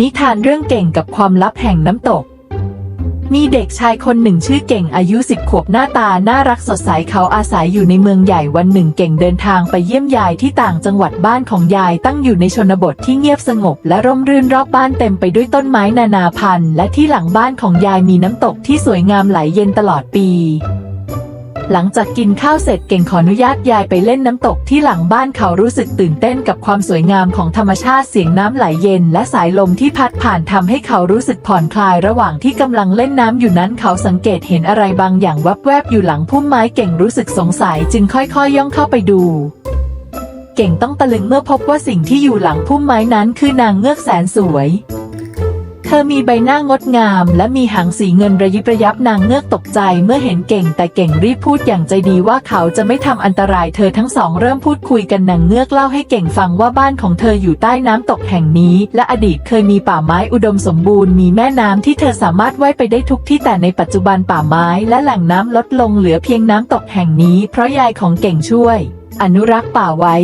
นิทานเรื่องเก่งกับความลับแห่งน้ำตก มีเด็กชายคนหนึ่งชื่อเก่งอายุสิบขวบหน้าตาน่ารักสดใสเขาอาศัยอยู่ในเมืองใหญ่วันหนึ่งเก่งเดินทางไปเยี่ยมยายที่ต่างจังหวัดบ้านของยายตั้งอยู่ในชนบทที่เงียบสงบ และร่มรื่นรอบบ้านเต็มไปด้วยต้นไม้นานาพันธุ์ และที่หลังบ้านของยายมีน้ำตกที่สวยงามไหลเย็นตลอดปี หลังจากกินข้าวเสร็จเก่งขออนุญาตยายไปเล่นน้ำตกที่หลังบ้านเขารู้สึกตื่นเต้นกับความสวยงามของธรรมชาติเสียงน้ำไหลเย็น และสายลมที่พัดผ่านทำให้เขารู้สึกผ่อนคลายระหว่างที่กำลังเล่นน้ำอยู่นั้นเขาสังเกตเห็นอะไรบางอย่างวับแวบอยู่หลังพุ่มไม้เก่งรู้สึกสงสัยจึงค่อยๆย่องเข้าไปดูเก่งต้องตะลึงเมื่อพบว่าสิ่งที่อยู่หลังพุ่มไม้นั้นคือนางเงือกแสนสวย เธอมีใบหน้างดงาม และมีหางสีเงินระยิบระยับนางเงือกตกใจเมื่อเห็นเก่ง แต่เก่งรีบพูดอย่างใจดีว่าเขาจะไม่ทำอันตรายเธอทั้งสองเริ่มพูดคุยกันนางเงือกเล่าให้เก่งฟังว่าบ้านของเธออยู่ใต้น้ำตกแห่งนี้ และอดีตเคยมีป่าไม้อุดมสมบูรณ์มีแม่น้ำที่เธอสามารถว่ายไปได้ทุกที่แต่ในปัจจุบันป่าไม้และแหล่งน้ำลดลงเหลือเพียงน้ำตกแห่งนี้ เพราะยายของเก่งช่วย อนุรักษ์ป่าไว้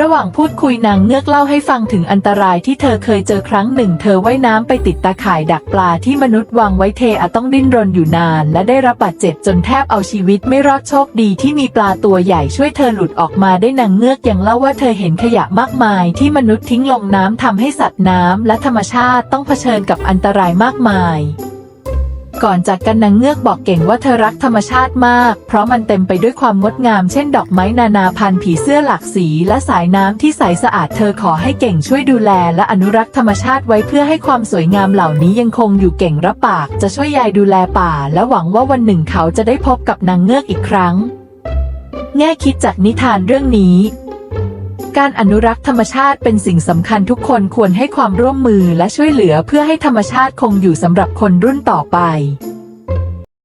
ระหว่างพูดคุยนางเงือกเล่าให้ฟังถึงอันตรายที่เธอเคยเจอครั้งหนึ่ง เธอว่ายน้ำไปติดตาข่ายดักปลาที่มนุษย์วางไว้เทอาต้องดิ้นรนอยู่นาน และได้รับบาดเจ็บจนแทบเอาชีวิตไม่รอดโชคดีที่มีปลาตัวใหญ่ช่วยเธอหลุดออกมาได้นางเงือกยังเล่าว่าเธอเห็นขยะมากมาย ที่มนุษย์ทิ้งลงน้ำทำให้สัตว์น้ำและธรรมชาติต้องเผชิญกับอันตรายมากมาย ก่อนจากกันนางเงือกบอกเก่งว่าเธอรักธรรมชาติมาก เพราะมันเต็มไปด้วยความงดงามเช่นดอกไม้นานาพันธุ์ผีเสื้อหลากสี และสายน้ำที่ใสสะอาดเธอขอให้เก่งช่วยดูแล และอนุรักษ์ธรรมชาติไว้เพื่อให้ความสวยงามเหล่านี้ยังคงอยู่เก่งรับปาก จะช่วยยายดูแลป่า และหวังว่าวันหนึ่งเขาจะได้พบกับนางเงือกอีกครั้ง แง่คิดจากนิทานเรื่องนี้ การอนุรักษ์ธรรมชาติเป็นสิ่งสำคัญทุกคนควรให้ความร่วมมือและช่วยเหลือเพื่อให้ธรรมชาติคงอยู่สำหรับคนรุ่นต่อไป